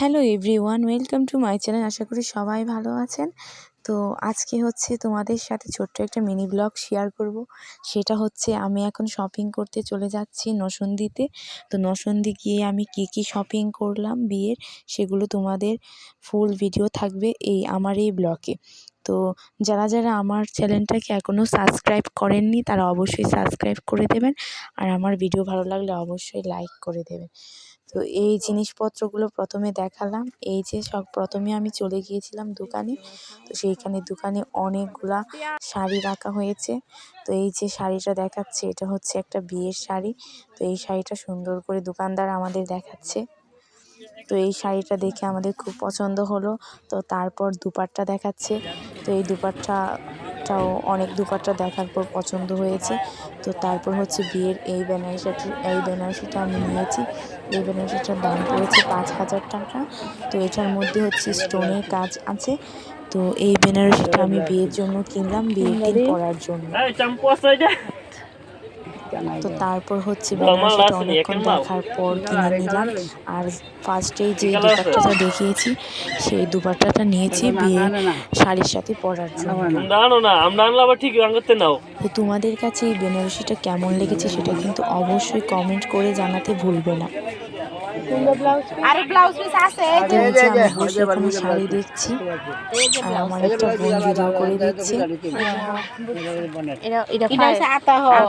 Hello everyone, welcome to my channel. আশা করি সবাই ভালো আছেন। তো আজকে হচ্ছে তোমাদের সাথে ছোট্ট একটা মিনি ব্লগ শেয়ার করব। সেটা হচ্ছে আমি এখন শপিং করতে চলে যাচ্ছি নসন্দিতে। তো নসন্দি গিয়ে আমি কি কি শপিং করলাম বিয়ের, সেগুলো তোমাদের ফুল ভিডিও থাকবে এই আমার এই ব্লগে তো যারা যারা আমার চ্যানেলটাকে এখনও সাবস্ক্রাইব করেননি, তারা অবশ্যই সাবস্ক্রাইব করে দেবেন। আর আমার ভিডিও ভালো লাগলে অবশ্যই লাইক করে দেবেন। তো এই জিনিসপত্রগুলো প্রথমে দেখালাম। এই যে সব প্রথমে আমি চলে গিয়েছিলাম দোকানে। তো সেইখানে দোকানে অনেকগুলা শাড়ি রাখা হয়েছে। তো এই যে শাড়িটা দেখাচ্ছে, এটা হচ্ছে একটা বিয়ের শাড়ি। তো এই শাড়িটা সুন্দর করে দোকানদার আমাদের দেখাচ্ছে। তো এই শাড়িটা দেখে আমাদের খুব পছন্দ হলো। তো তারপর দুপাট্টা দেখাচ্ছে। তো এই দুপাট্টাটাও অনেক দুপাট্টা দেখার পর পছন্দ হয়েছে। তো তারপর হচ্ছে বিয়ের এই ব্যানারসাটি এই বেনারসিটা আমি নিয়েছি। এই বেনারসিটার দাম পড়েছে পাঁচ হাজার টাকা। তো এটার মধ্যে হচ্ছে স্টোনের কাজ আছে। তো এই বেনারসিটা আমি বিয়ের জন্য কিনলাম বিয়ে পরার জন্য তো তারপর হচ্ছে বেনারসিটা অনেকক্ষণ দেখার পর কিনে নিলাম। আর ফার্স্টেই যে দুপাট্টাটা দেখিয়েছি সেই দুপাট্টাটা নিয়েছি বিয়ে শাড়ির সাথে পরার জন্য। না না আমরা আনলে আবার ঠিক রাঙাতে নাও। তো তোমাদের কাছে এই বেনারসিটা কেমন লেগেছে সেটা কিন্তু অবশ্যই কমেন্ট করে জানাতে ভুলবে না। আরে ব্লাউজ পিস আছে তো এই যে। আমি বসে কোনো শাড়ি দেখছি। আর আমার একটা করে দিচ্ছে। হয়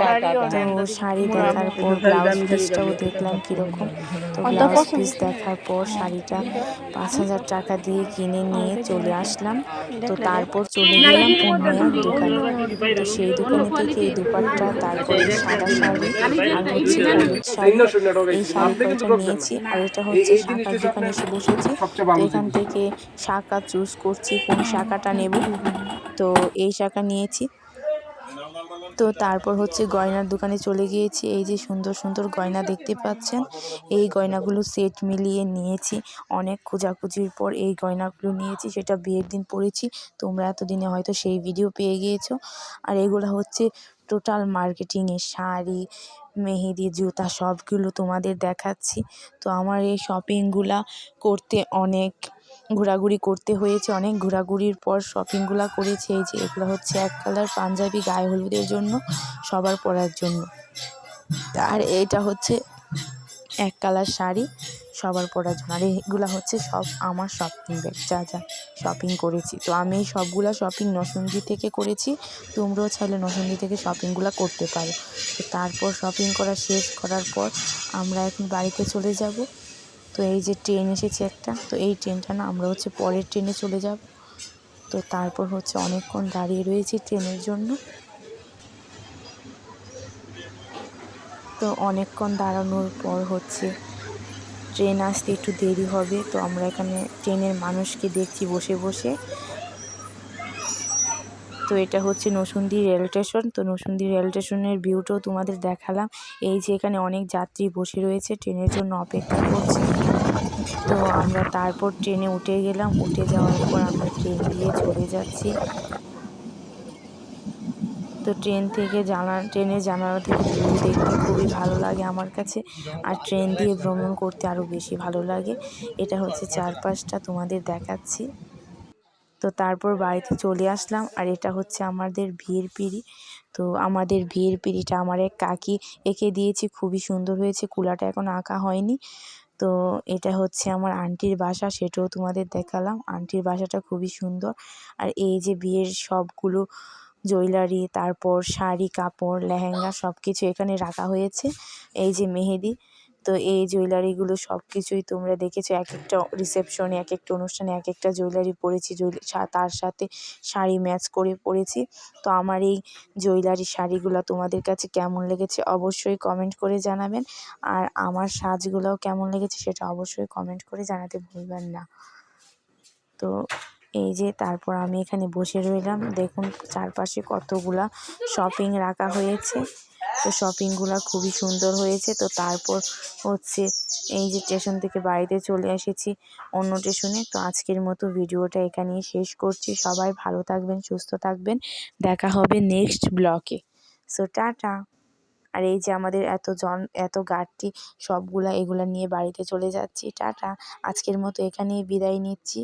তো শাড়ি দেখার পর ব্লাউজ পিসটাও দেখলাম কীরকম। তো ব্লাউজ পিস দেখার পর শাড়িটা পাঁচ হাজার টাকা দিয়ে কিনে নিয়ে চলে আসলাম। তো তারপর চলে গেলাম উন্নয়ার দোকানে। তো সেই দোকানে থেকে এই দুপাট্টা তারপরে সাদা শাড়ি আর হচ্ছে হলুদ শাড়ি এই শাড়ি কয়টা নিয়েছি? আর এটা হচ্ছে শাখা যেখানে এসে বসেছি। এখান থেকে শাখা চুজ করছি কোন শাখাটা নেব। তো এই শাখা নিয়েছি। তো তারপর হচ্ছে গয়নার দোকানে চলে গিয়েছি। এই যে সুন্দর সুন্দর গয়না দেখতে পাচ্ছেন। এই গয়নাগুলো সেট মিলিয়ে নিয়েছি। অনেক খোঁজাখুঁজির পর এই গয়নাগুলো নিয়েছি, সেটা বিয়ের দিন পরেছি। তোমরা এতদিনে হয়তো সেই ভিডিও পেয়ে গিয়েছো। আর এগুলো হচ্ছে টোটাল মার্কেটিংয়ে শাড়ি, মেহেদি, জুতা সবগুলো তোমাদের দেখাচ্ছি। তো আমার এই শপিংগুলা করতে অনেক ঘোরাঘুরি করতে হয়েছে। অনেক ঘোরাঘুরির পর শপিংগুলো করেছি। এই যে এগুলো হচ্ছে এক কালার পাঞ্জাবি, গায়ে হলুদের জন্য, সবার পরার জন্য। আর এটা হচ্ছে এক কালার শাড়ি, সবার পরার জন্য। আর এগুলো হচ্ছে সব আমার শপিং ব্যাগ যা যা শপিং করেছি। তো আমি এই সবগুলা শপিং নসুন্দি থেকে করেছি। তোমরাও চাইলে নসুন্দি থেকে শপিংগুলো করতে পারো। তো তারপর শপিং করা শেষ করার পর আমরা এখন বাড়িতে চলে যাব। তো এই যে ট্রেন এসেছে একটা, তো এই ট্রেনটা না আমরা হচ্ছে পরের ট্রেনে চলে যাব। তো তারপর হচ্ছে অনেকক্ষণ দাঁড়িয়ে রয়েছি ট্রেনের জন্য। তো অনেকক্ষণ দাঁড়ানোর পর হচ্ছে ট্রেন আসতে একটু দেরি হবে। তো আমরা এখানে ট্রেনের মানুষকে দেখছি বসে বসে। তো এটা হচ্ছে নসুন্দি রেল স্টেশন। তো নসুন্দি রেল স্টেশনের ভিউটাও তোমাদের দেখালাম। এই যে এখানে অনেক যাত্রী বসে রয়েছে, ট্রেনের জন্য অপেক্ষা করছে। তো আমরা তারপর ট্রেনে উঠে গেলাম। উঠে যাওয়ার পর আমরা ট্রেন দিয়ে চলে যাচ্ছি। তো ট্রেন থেকে জানা, ট্রেনের জানালা থেকে ভিউ দেখতে খুবই ভালো লাগে আমার কাছে। আর ট্রেন দিয়ে ভ্রমণ করতে আরও বেশি ভালো লাগে। এটা হচ্ছে চারপাশটা তোমাদের দেখাচ্ছি। তো তারপর বাড়িতে চলে আসলাম। আর এটা হচ্ছে আমাদের বিয়ের পিঁড়ি। তো আমাদের বিয়ের পিঁড়িটা আমার এক কাকি এঁকে দিয়েছি, খুবই সুন্দর হয়েছে, কুলাটা এখন আঁকা হয়নি। তো এটা হচ্ছে আমার আন্টির বাসা, সেটাও তোমাদের দেখালাম। আন্টির বাসাটা খুবই সুন্দর। আর এই যে বিয়ের সবগুলো জুয়েলারি, তারপর শাড়ি, কাপড়, লেহেঙ্গা সব কিছু এখানে রাখা হয়েছে। এই যে মেহেদি তো এই জুয়েলারিগুলো সব কিছুই তোমরা দেখেছ। এক একটা রিসেপশনে এক একটা অনুষ্ঠানে এক একটা জুয়েলারি পরেছি তার সাথে শাড়ি ম্যাচ করে পরেছি। তো আমার এই জুয়েলারি শাড়িগুলো তোমাদের কাছে কেমন লেগেছে অবশ্যই কমেন্ট করে জানাবেন। আর আমার সাজগুলোও কেমন লেগেছে সেটা অবশ্যই কমেন্ট করে জানাতে ভুলবেন না। তো এই যে তারপর আমি এখানে বসে রইলাম। দেখুন, চারপাশে কতগুলা শপিং রাখা হয়েছে। তো শপিংগুলো খুবই সুন্দর হয়েছে। তো তারপর হচ্ছে এই যে স্টেশন থেকে বাড়িতে চলে এসেছি অন্য স্টেশনে তো আজকের মতো ভিডিওটা এখানেই শেষ করছি। সবাই ভালো থাকবেন, সুস্থ থাকবেন। দেখা হবে নেক্সট ব্লকে সো টাটা। আর এই যে আমাদের এত জন, এত গাড়টি সবগুলা এগুলা নিয়ে বাড়িতে চলে যাচ্ছি। টাটা। আজকের মতো এখানেই বিদায় নিচ্ছি।